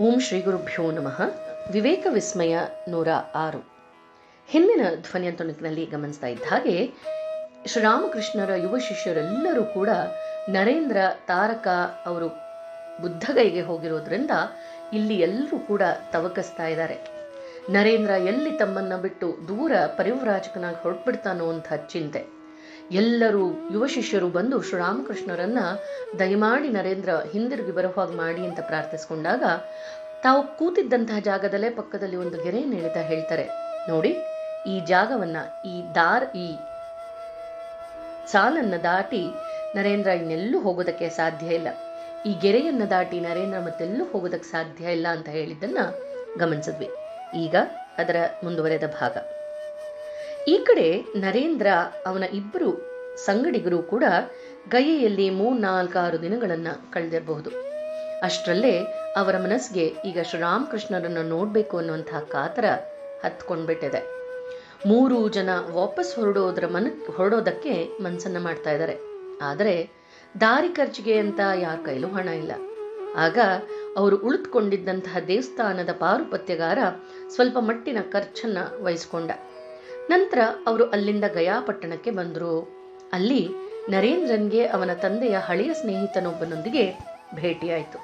ಓಂ ಶ್ರೀ ಗುರುಭ್ಯೋ ನಮಃ. ವಿವೇಕ ವಿಸ್ಮಯ ನೂರ ಆರು. ಹಿಂದಿನ ಧ್ವನಿಯ ತುಣುಕಿನಲ್ಲಿ ಗಮನಿಸ್ತಾ ಇದ್ದ ಹಾಗೆ, ಶ್ರೀರಾಮಕೃಷ್ಣರ ಯುವ ಶಿಷ್ಯರೆಲ್ಲರೂ ಕೂಡ ನರೇಂದ್ರ, ತಾರಕ ಅವರು ಬುದ್ಧಗೈಗೆ ಹೋಗಿರೋದ್ರಿಂದ ಇಲ್ಲಿ ಎಲ್ಲರೂ ಕೂಡ ತವಕಿಸ್ತಾ ಇದ್ದಾರೆ. ನರೇಂದ್ರ ಎಲ್ಲಿ ತಮ್ಮನ್ನ ಬಿಟ್ಟು ದೂರ ಪರಿವ್ರಾಜಕನಾಗಿ ಹೊರಟ್ಬಿಡ್ತಾನೋ ಅಂತ ಚಿಂತೆ. ಎಲ್ಲರೂ ಯುವ ಶಿಷ್ಯರು ಬಂದು ಶ್ರೀರಾಮಕೃಷ್ಣರನ್ನ ದಯಮಾಡಿ ನರೇಂದ್ರ ಹಿಂದಿರುಗಿ ಬರೋ ಮಾಡಿ ಅಂತ ಪ್ರಾರ್ಥಿಸ್ಕೊಂಡಾಗ ತಾವು ಕೂತಿದ್ದಂತಹ ಜಾಗದಲ್ಲೇ ಪಕ್ಕದಲ್ಲಿ ಒಂದು ಗೆರೆ ಎಳಿತಾ ಹೇಳ್ತಾರೆ. ನೋಡಿ, ಈ ಜಾಗವನ್ನ, ಈ ದಾರ್, ಈ ಸಾಲನ್ನ ದಾಟಿ ನರೇಂದ್ರ ಇನ್ನೆಲ್ಲೂ ಹೋಗೋದಕ್ಕೆ ಸಾಧ್ಯ ಇಲ್ಲ. ಈ ಗೆರೆಯನ್ನ ದಾಟಿ ನರೇಂದ್ರ ಮತ್ತೆಲ್ಲೂ ಹೋಗೋದಕ್ಕೆ ಸಾಧ್ಯ ಇಲ್ಲ ಅಂತ ಹೇಳಿದ್ದನ್ನ ಗಮನಿಸಿದ್ವಿ. ಈಗ ಅದರ ಮುಂದುವರೆದ ಭಾಗ. ಈ ಕಡೆ ನರೇಂದ್ರ ಅವನ ಇಬ್ಬರು ಸಂಗಡಿಗರು ಕೂಡ ಗಯೆಯಲ್ಲಿ ಮೂರ್ನಾಲ್ಕಾರು ದಿನಗಳನ್ನ ಕಳೆದಿರಬಹುದು. ಅಷ್ಟರಲ್ಲೇ ಅವರ ಮನಸ್ಸಿಗೆ ಈಗ ಶ್ರೀರಾಮಕೃಷ್ಣರನ್ನು ನೋಡಬೇಕು ಅನ್ನುವಂತಹ ಕಾತರ ಹತ್ಕೊಂಡ್ಬಿಟ್ಟಿದೆ. ಮೂರು ಜನ ವಾಪಸ್ ಹೊರಡೋದ್ರ ಮನ, ಹೊರಡೋದಕ್ಕೆ ಮನಸ್ಸನ್ನು ಮಾಡ್ತಾ ಇದ್ದಾರೆ. ಆದರೆ ದಾರಿ ಖರ್ಚಿಗೆ ಅಂತ ಯಾರ ಕೈಲೂ ಹಣ ಇಲ್ಲ. ಆಗ ಅವರು ಉಳಿದುಕೊಂಡಿದ್ದಂತಹ ದೇವಸ್ಥಾನದ ಪಾರುಪತ್ಯಗಾರ ಸ್ವಲ್ಪ ಮಟ್ಟಿನ ಖರ್ಚನ್ನ ವಹಿಸ್ಕೊಂಡ. ನಂತರ ಅವರು ಅಲ್ಲಿಂದ ಗಯಾಪಟ್ಟಣಕ್ಕೆ ಬಂದರು. ಅಲ್ಲಿ ನರೇಂದ್ರನ್ಗೆ ಅವನ ತಂದೆಯ ಹಳೆಯ ಸ್ನೇಹಿತನೊಬ್ಬನೊಂದಿಗೆ ಭೇಟಿಯಾಯಿತು.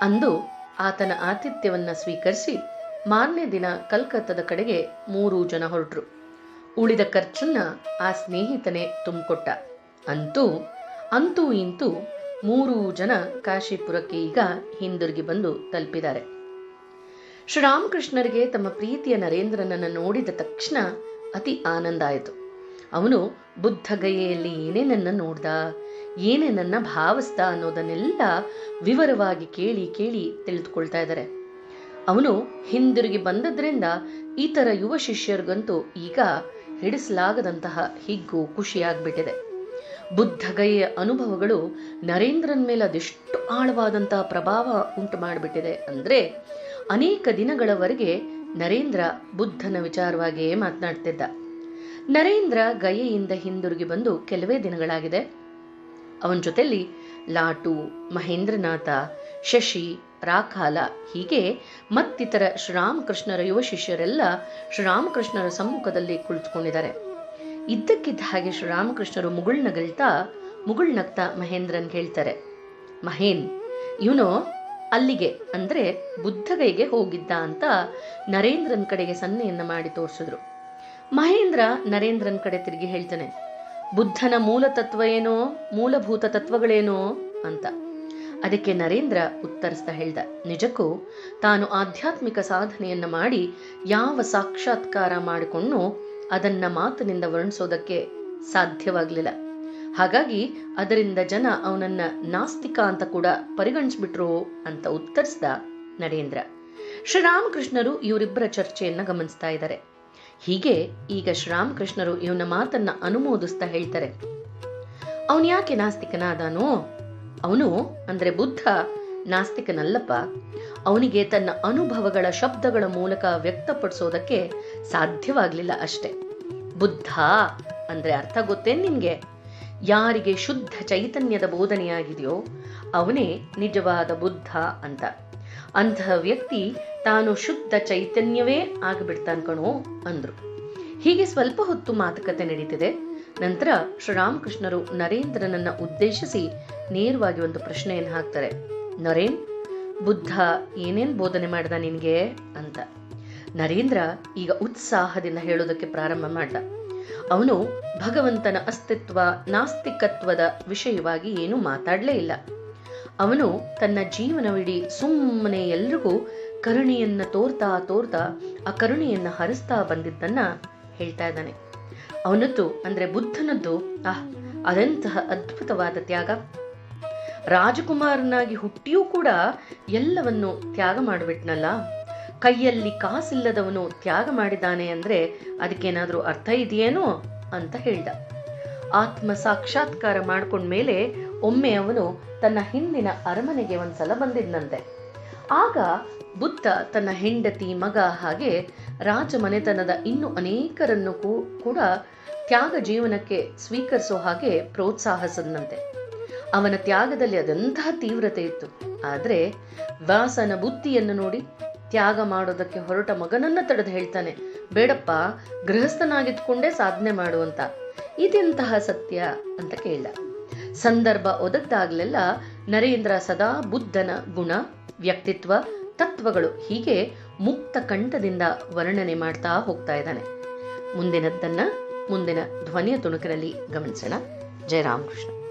ಅಂದು ಆತನ ಆತಿಥ್ಯವನ್ನ ಸ್ವೀಕರಿಸಿ ಮಾರನೇ ದಿನ ಕಲ್ಕತ್ತದ ಕಡೆಗೆ ಮೂರು ಜನ ಹೊರಟರು. ಉಳಿದ ಖರ್ಚನ್ನ ಆ ಸ್ನೇಹಿತನೇ ತುಂಬಿಕೊಟ್ಟ. ಅಂತೂ ಅಂತೂ ಇಂತೂ ಮೂರು ಜನ ಕಾಶಿಪುರಕ್ಕೆ ಈಗ ಹಿಂದಿರುಗಿ ಬಂದು ತಲುಪಿದ್ದಾರೆ. ಶ್ರೀರಾಮಕೃಷ್ಣರಿಗೆ ತಮ್ಮ ಪ್ರೀತಿಯ ನರೇಂದ್ರನನ್ನು ನೋಡಿದ ತಕ್ಷಣ ಅತಿ ಆನಂದ ಆಯಿತು. ಅವನು ಬುದ್ಧಗಯೆಯಲ್ಲಿ ಏನೇನನ್ನ ನೋಡ್ದ? ಏನೇನನ್ನ ಭಾವಿಸ್ದ ಅನ್ನೋದನ್ನೆಲ್ಲ ವಿವರವಾಗಿ ಕೇಳಿ ಕೇಳಿ ತಿಳಿದುಕೊಳ್ತಾ ಇದ್ದಾರೆ. ಅವನು ಹಿಂದಿರುಗಿ ಬಂದದ್ರಿಂದ ಇತರ ಯುವ ಶಿಷ್ಯರಿಗಂತೂ ಈಗ ಹಿಡಿಸಲಾಗದಂತಹ ಹಿಗ್ಗು ಖುಷಿಯಾಗ್ಬಿಟ್ಟಿದೆ. ಬುದ್ಧಗಯೆಯ ಅನುಭವಗಳು ನರೇಂದ್ರನ್ ಮೇಲೆ ಅದೆಷ್ಟು ಆಳವಾದಂತಹ ಪ್ರಭಾವ ಉಂಟು ಮಾಡಿಬಿಟ್ಟಿದೆ ಅಂದ್ರೆ ಅನೇಕ ದಿನಗಳವರೆಗೆ ನರೇಂದ್ರ ಬುದ್ಧನ ವಿಚಾರವಾಗಿಯೇ ಮಾತನಾಡ್ತಿದ್ದ. ನರೇಂದ್ರ ಗಯೆಯಿಂದ ಹಿಂದಿರುಗಿ ಬಂದು ಕೆಲವೇ ದಿನಗಳಾಗಿದೆ. ಅವನ ಜೊತೆಯಲ್ಲಿ ಲಾಟು, ಮಹೇಂದ್ರನಾಥ, ಶಶಿ, ರಾಖಾಲ, ಹೀಗೆ ಮತ್ತಿತರ ಶ್ರೀರಾಮಕೃಷ್ಣರ ಯುವ ಶಿಷ್ಯರೆಲ್ಲ ಶ್ರೀರಾಮಕೃಷ್ಣರ ಸಮ್ಮುಖದಲ್ಲಿ ಕುಳಿತುಕೊಂಡಿದ್ದಾರೆ. ಇದ್ದಕ್ಕಿದ್ದ ಹಾಗೆ ಶ್ರೀರಾಮಕೃಷ್ಣರು ಮುಗುಳ್ನಗಳ್ತಾ ಮುಗುಳ್ನಗ್ತಾ ಮಹೇಂದ್ರನ್ ಹೇಳ್ತಾರೆ, ಮಹೇನ್ ಇವನು ಅಲ್ಲಿಗೆ, ಅಂದ್ರೆ ಬುದ್ಧಗೈಗೆ ಹೋಗಿದ್ದ ಅಂತ ನರೇಂದ್ರನ್ ಕಡೆಗೆ ಸನ್ನೆಯನ್ನ ಮಾಡಿ ತೋರಿಸಿದ್ರು. ಮಹೇಂದ್ರ ನರೇಂದ್ರನ್ ಕಡೆ ತಿರುಗಿ ಹೇಳ್ತಾನೆ, ಬುದ್ಧನ ಮೂಲ ತತ್ವ ಏನೋ ಮೂಲಭೂತ ತತ್ವಗಳೇನೋ ಅಂತ. ಅದಕ್ಕೆ ನರೇಂದ್ರ ಉತ್ತರಿಸ್ತಾ ಹೇಳ್ದ, ನಿಜಕ್ಕೂ ತಾನು ಆಧ್ಯಾತ್ಮಿಕ ಸಾಧನೆಯನ್ನ ಮಾಡಿ ಯಾವ ಸಾಕ್ಷಾತ್ಕಾರ ಮಾಡಿಕೊಂಡು ಅದನ್ನ ಮಾತಿನಿಂದ ವರ್ಣಿಸೋದಕ್ಕೆ ಸಾಧ್ಯವಾಗಲಿಲ್ಲ. ಹಾಗಾಗಿ ಅದರಿಂದ ಜನ ಅವನನ್ನ ನಾಸ್ತಿಕ ಅಂತ ಕೂಡ ಪರಿಗಣಿಸ್ಬಿಟ್ರು ಅಂತ ಉತ್ತರಿಸಿದ ನರೇಂದ್ರ. ಶ್ರೀರಾಮಕೃಷ್ಣರು ಇವರಿಬ್ಬರ ಚರ್ಚೆಯನ್ನ ಗಮನಿಸ್ತಾ ಇದ್ದಾರೆ. ಹೀಗೆ ಈಗ ಶ್ರೀರಾಮಕೃಷ್ಣರು ಇವನ ಮಾತನ್ನ ಅನುಮೋದಿಸ್ತಾ ಹೇಳ್ತಾರೆ. ಅವನು ಯಾಕೆ ನಾಸ್ತಿಕನಾದಾನೋ? ಅವನು ಅಂದ್ರೆ ಬುದ್ಧ, ನಾಸ್ತಿಕನಲ್ಲಪ್ಪ. ಅವನಿಗೆ ತನ್ನ ಅನುಭವಗಳ ಶಬ್ದಗಳ ಮೂಲಕ ವ್ಯಕ್ತಪಡಿಸೋದಕ್ಕೆ ಸಾಧ್ಯವಾಗ್ಲಿಲ್ಲ ಅಷ್ಟೆ. ಬುದ್ಧ ಅಂದ್ರೆ ಅರ್ಥ ಗೊತ್ತೇನ್ ನಿನ್ಗೆ? ಯಾರಿಗೆ ಶುದ್ಧ ಚೈತನ್ಯದ ಬೋಧನೆಯಾಗಿದೆಯೋ ಅವನೇ ನಿಜವಾದ ಬುದ್ಧ ಅಂತ. ಅಂತಹ ವ್ಯಕ್ತಿ ತಾನು ಶುದ್ಧ ಚೈತನ್ಯವೇ ಆಗಿಬಿಡ್ತಾನ್ ಕಣೋ ಅಂದ್ರು. ಹೀಗೆ ಸ್ವಲ್ಪ ಹೊತ್ತು ಮಾತುಕತೆ ನಡೀತಿದೆ. ನಂತರ ಶ್ರೀರಾಮಕೃಷ್ಣರು ನರೇಂದ್ರನನ್ನ ಉದ್ದೇಶಿಸಿ ನೇರವಾಗಿ ಒಂದು ಪ್ರಶ್ನೆಯನ್ನು ಹಾಕ್ತಾರೆ. ನರೇನ್, ಬುದ್ಧ ಏನೇನ್ ಬೋಧನೆ ಮಾಡ್ದ ನಿನ್ಗೆ? ಅಂತ. ನರೇಂದ್ರ ಈಗ ಉತ್ಸಾಹದಿಂದ ಹೇಳೋದಕ್ಕೆ ಪ್ರಾರಂಭ ಮಾಡ್ದ. ಅವನು ಭಗವಂತನ ಅಸ್ತಿತ್ವ, ನಾಸ್ತಿಕತ್ವದ ವಿಷಯವಾಗಿ ಏನು ಮಾತಾಡಲೇ ಇಲ್ಲ. ಅವನು ತನ್ನ ಜೀವನವಿಡೀ ಸುಮ್ಮನೆ ಎಲ್ರಿಗೂ ಕರುಣೆಯನ್ನ ತೋರ್ತಾ ತೋರ್ತಾ ಆ ಕರುಣೆಯನ್ನ ಹರಿಸ್ತಾ ಬಂದಿದ್ದನ್ನ ಹೇಳ್ತಾ ಇದ್ದಾನೆ. ಅವನದ್ದು ಅಂದ್ರೆ ಬುದ್ಧನದ್ದು, ಆಹ್, ಅದೆಂತಹ ಅದ್ಭುತವಾದ ತ್ಯಾಗ. ರಾಜಕುಮಾರನಾಗಿ ಹುಟ್ಟಿಯೂ ಕೂಡ ಎಲ್ಲವನ್ನು ತ್ಯಾಗ ಮಾಡಿಬಿಟ್ನಲ್ಲ? ಕೈಯಲ್ಲಿ ಕಾಸಿಲ್ಲದವನು ತ್ಯಾಗ ಮಾಡಿದಾನೆ ಅಂದ್ರೆ ಅದಕ್ಕೇನಾದ್ರೂ ಅರ್ಥ ಇದೆಯೇನೋ ಅಂತ ಹೇಳ್ದ. ಆತ್ಮ ಸಾಕ್ಷಾತ್ಕಾರ ಮಾಡ್ಕೊಂಡ್ಮೇಲೆ ಒಮ್ಮೆ ಅವನು ತನ್ನ ಹಿಂದಿನ ಅರಮನೆಗೆ ಒಂದ್ಸಲ ಬಂದಿದ್ನಂತೆ. ಆಗ ಬುದ್ಧ ತನ್ನ ಹೆಂಡತಿ, ಮಗ ಹಾಗೆ ರಾಜ ಮನೆತನದ ಇನ್ನು ಅನೇಕರನ್ನು ಕೂಡ ತ್ಯಾಗ ಜೀವನಕ್ಕೆ ಸ್ವೀಕರಿಸೋ ಹಾಗೆ ಪ್ರೋತ್ಸಾಹಿಸದಂತೆ ಅವನ ತ್ಯಾಗದಲ್ಲಿ ಅದಂತಹ ತೀವ್ರತೆ ಇತ್ತು. ಆದರೆ ವ್ಯಾಸನ ಬುದ್ಧಿಯನ್ನು ನೋಡಿ ತ್ಯಾಗ ಮಾಡೋದಕ್ಕೆ ಹೊರಟ ಮಗನನ್ನ ತಡೆದು ಹೇಳ್ತಾನೆ, ಬೇಡಪ್ಪ, ಗೃಹಸ್ಥನಾಗಿದ್ಕೊಂಡೇ ಸಾಧನೆ ಮಾಡುವಂತ ಇದೆಂತಹ ಸತ್ಯ? ಅಂತ ಕೇಳ ಸಂದರ್ಭ ಒದಗ್ದಾಗ್ಲೆಲ್ಲ ನರೇಂದ್ರ ಸದಾ ಬುದ್ಧನ ಗುಣ, ವ್ಯಕ್ತಿತ್ವ, ತತ್ವಗಳು ಹೀಗೆ ಮುಕ್ತ ಕಂಠದಿಂದ ವರ್ಣನೆ ಮಾಡ್ತಾ ಹೋಗ್ತಾ ಇದ್ದಾನೆ. ಮುಂದಿನದ್ದನ್ನ, ಮುಂದಿನ ಧ್ವನಿಯ ತುಣುಕಿನಲ್ಲಿ ಗಮನಿಸೋಣ. ಜಯ ರಾಮಕೃಷ್ಣ